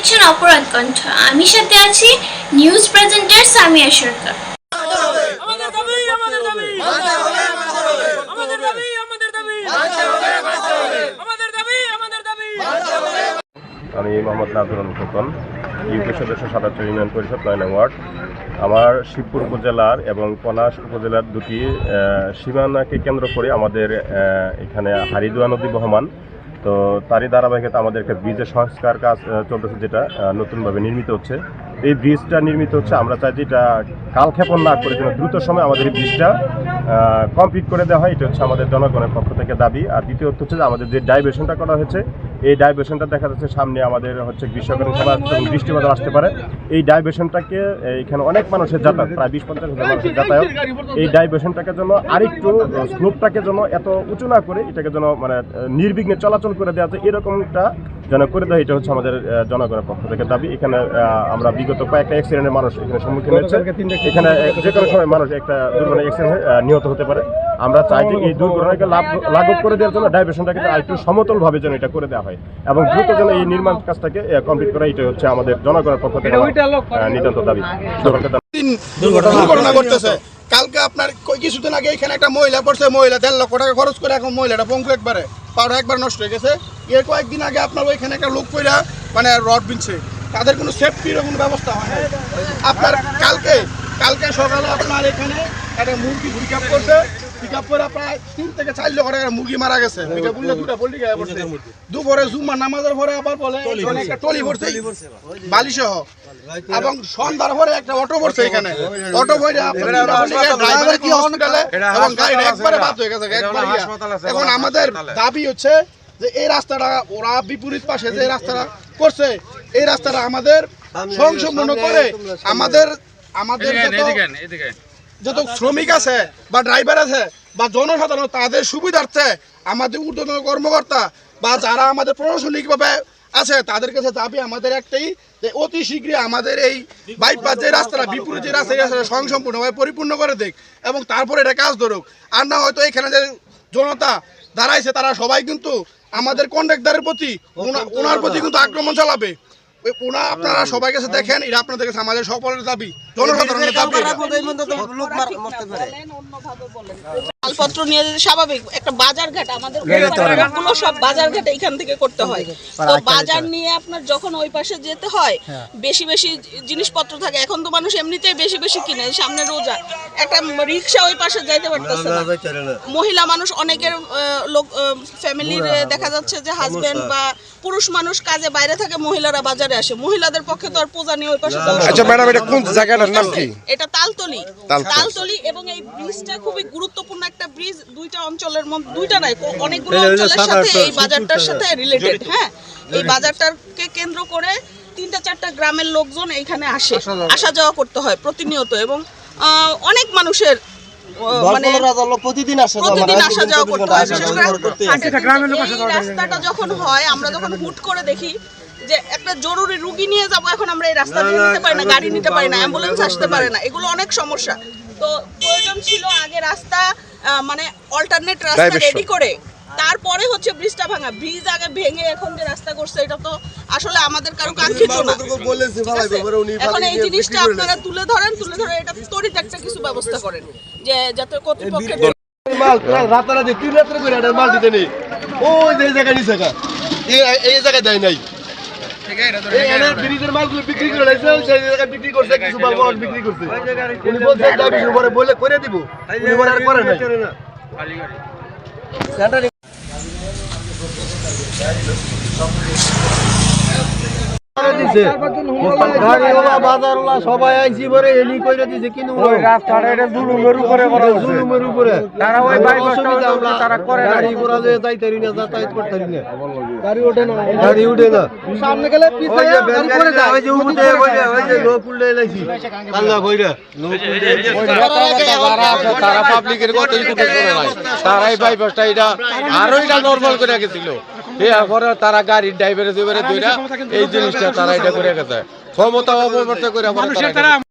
অপরাধ কণ্ঠ। আমি সাথে আছি নিউজ প্রেজেন্টার সামিয়া সরকার। আমাদের দাবি আমাদের দাবি। আমাদের দাবি আমাদের দাবি। আমাদের দাবি আমাদের দাবি। আমি মোহাম্মদ নাজরুল ফুকন ইউপি সদস্য সাতাত্তর ইউনিয়ন পরিষদ নয় নং ওয়ার্ড। আমার শিবপুর উপজেলার এবং পলাশ উপজেলার দুটি আহ, সীমানাকে কেন্দ্র করে আমাদের আহ, এখানে হারিদুয়া নদী বহমান। তো তারই ধারাবাহিকতা আমাদের একটা ব্রিজের সংস্কার কাজ চলতেছে যেটা নতুনভাবে নির্মিত হচ্ছে। এই ব্রিজটা নির্মিত হচ্ছে, আমরা চাই যেটা কালক্ষেপণ না করে যেন দ্রুত সময় আমাদের এই ব্রিজটা কমপ্লিট করে দেওয়া হয়। এটা হচ্ছে আমাদের জনগণের পক্ষ থেকে দাবি। আর দ্বিতীয়ত হচ্ছে যে আমাদের যে ডাইভেশনটা করা হয়েছে এই ডাইভার্সনটা দেখা যাচ্ছে সামনে আমাদের হচ্ছে গ্রীষ্মকালীন সভা বৃষ্টিপাত আসতে পারে। এই ডাইভার্সনটাকে এখানে অনেক মানুষের যাতায়াত, প্রায় বিশ পঞ্চাশ হাজার মানুষের যাতায়াত। এই ডাইভার্সনটাকে যেন আরেকটু স্লোপটাকে যেন এত উঁচু না করে, এটাকে যেন মানে নির্বিঘ্নে চলাচল করে দেওয়া যায়, এরকমটা যেন করে দেয় এটা হচ্ছে আমাদের জনগণের পক্ষ থেকে দাবি। এখানে আমরা বিগত কয়েকটা অ্যাক্সিডেন্টের মানুষ এখানে সম্মুখীন হয়েছে। এখানে যে কোনো সময় মানুষ একটা দুর্ঘটনা অ্যাক্সিডেন্ট নিহত হতে পারে। আমরা চাই যে এই দুর্ঘটনাকে লাভ লাঘব করে দেওয়ার জন্য ডাইভার্সনটাকে আরেকটু সমতলভাবে যেন এটা করে দেওয়া হয় এবং দ্রুত যেন এই নির্মাণ কাজটাকে কমপ্লিট করা এটা হচ্ছে আমাদের জনগণের পক্ষ থেকে নিতান্ত দাবি। দুর্ঘটনা ঘটতেছে কালকে আপনার কই- কিছুদিন আগে এখানে একটা মহিলা পড়ছে মহিলা দেড় লক্ষ টাকা খরচ করে এখন মহিলাটা পঙ্কু একবারে পাউডার একবার নষ্ট হয়ে গেছে। এর কয়েকদিন আগে আপনার ওইখানে একটা লোক কইরা মানে রড বিনছে। তাদের কোনো সেফটির কোনো ব্যবস্থা হয় নাই। আপনার কালকে কালকে সকালে আপনার এখানে একটা মুরগি পিক আপ করছে। পিক আপ করে প্রায় তিন থেকে চার লক্ষ টাকার মুরগি মারা গেছে। পিক করলে দুটা পোল্ট্রি গায়ে পড়ছে। দুপুরে জুম্মা নামাজের পরে আবার বলে একটা টলি পড়ছে বালি সহ এবং সন্ধ্যার পরে একটা অটো পড়ছে এখানে। অটো পড়ে ড্রাইভার কি হসপিটালে এবং গাড়িটা একবারে বাদ হয়ে গেছে। এখন আমাদের দাবি হচ্ছে যে এই রাস্তাটা ওরা বিপরীত পাশে যে রাস্তাটা করছে এই রাস্তাটা আমাদের সংশোধন করে আমাদের আমাদের যত যত শ্রমিক আছে বা ড্রাইভার আছে বা জনসাধারণ তাদের সুবিধার্থে আমাদের ঊর্ধ্বতন কর্মকর্তা বা যারা আমাদের প্রশাসনিকভাবে আছে তাদের কাছে দাবি আমাদের একটাই যে অতি শীঘ্রই আমাদের এই বাইপাস যে রাস্তাটা বিপরীত যে রাস্তা রাস্তাটা সংসম্পূর্ণভাবে পরিপূর্ণ করে দিক এবং তারপরে এটা কাজ ধরুক। আর না হয়তো এখানে যে জনতা দাঁড়াইছে তারা সবাই কিন্তু আমাদের কন্ট্রাক্টারের প্রতি ওনা- ওনার প্রতি কিন্তু আক্রমণ চালাবে। ওনা আপনারা সবাই কাছে দেখেন এটা আপনাদের কাছে আমাদের সকলের দাবি জনসাধারণের দাবি। মালপত্র নিয়ে যেতে স্বাভাবিক একটা বাজার ঘাট আমাদেরগুলো সব বাজার ঘাট এইখান থেকে করতে হয় তো বাজার নিয়ে আপনার যখন ওই পাশে যেতে হয় বেশি বেশি জিনিসপত্র থাকে এখন তো মানুষ এমনিতেই বেশি বেশি কিনে সামনে রোজা একটা রিক্সা ওই পাশে যাইতে পারতেছে না মহিলা মানুষ অনেকের আহ, লোক ফ্যামিলির দেখা যাচ্ছে যে হাজবেন্ড বা পুরুষ মানুষ কাজে বাইরে থাকে মহিলারা বাজারে আসে মহিলাদের পক্ষে তো আর পূজা নিয়ে ওই পাশে আচ্ছা ম্যাডাম এটা কোন জায়গাটার নাম কি এটা তালতলি তালতলি। তালতলি এবং এই ব্রিজটা খুবই গুরুত্বপূর্ণ একটা ব্রিজ দুইটা অঞ্চলের মধ্যে দুইটা নাই অনেকগুলো অঞ্চলের সাথে এই বাজারটার সাথে রিলেটেড হ্যাঁ? এই বাজারটাকে কেন্দ্র করে তিনটা চারটা গ্রামের লোকজন এইখানে আসে আসা যাওয়া করতে হয় প্রতিনিয়ত এবং আহ, অনেক মানুষের মানে প্রতিদিন আসা যাওয়া করতে হয় বিশেষ করে রাস্তাটা যখন হয় আমরা যখন হুট করে দেখি যে একটা জরুরি রুগী নিয়ে যাব এখন আমরা এই রাস্তা নিতে পারি না গাড়ি নিতে পারি না অ্যাম্বুলেন্স আসতে পারে না এগুলো অনেক সমস্যা। তো প্রয়োজন ছিল আগে রাস্তা আহ, মানে অল্টারনেট রাস্তা রেডি করে। তারপরে হচ্ছে ব্রিজটা ভাঙা। ব্রিজ আগে ভেঙে এখন যে রাস্তা করছে এটা তো আসলে আমাদের কারও কাঙ্ক্ষিত না। এখন এই জিনিসটা আপনারা তুলে ধরেন তুলে ধরে এটা তড়িৎ একটা কিছু ব্যবস্থা করেন। যে যাতে কর্তৃপক্ষের মাল রাতারাতি তিন রাত্রে করে মাল দিতে নেই। ওই যে এই জায়গায় গা। এই- জায়গায় দেয় নাই। ব্রিজের মালগুলো বিক্রি করে লাইছে, সেই জায়গায় বিক্রি করছে, কিছু মাল বিক্রি করছে। উনি বলছে, দাবি উপরে বলে করে দিব। উনি বলে আর করে নাই। দিছে। গাড়িওয়ালা, বাজারওয়ালা সবাই আইছি পরে এনি কইরা দিছে কিন্তু রাস্তাটা এটা জুলুমের উপরে করা জুলুমের উপরে। তারা ওই তারা করে গাড়ি ঘোড়া যে না যাতায়াত করতে না। গাড়ি ওঠে না। গাড়ি ওঠে না। সামনে গেলে ওই যে গাড়ি যায় ওই যে উঠে ওই যে ওই যে উল্লে লাইছি আল্লাহ কইরা। লোক তারা পাবলিকের কত ইকুতে করে নাই। তারাই এটা আরও এটা নরমাল করে গেছিল। এরপরে তারা গাড়ির ড্রাইভারে ড্রাইভারে দুইটা এই জিনিসটা তারা এটা করে গেছে। ক্ষমতা অপব্যবহার করে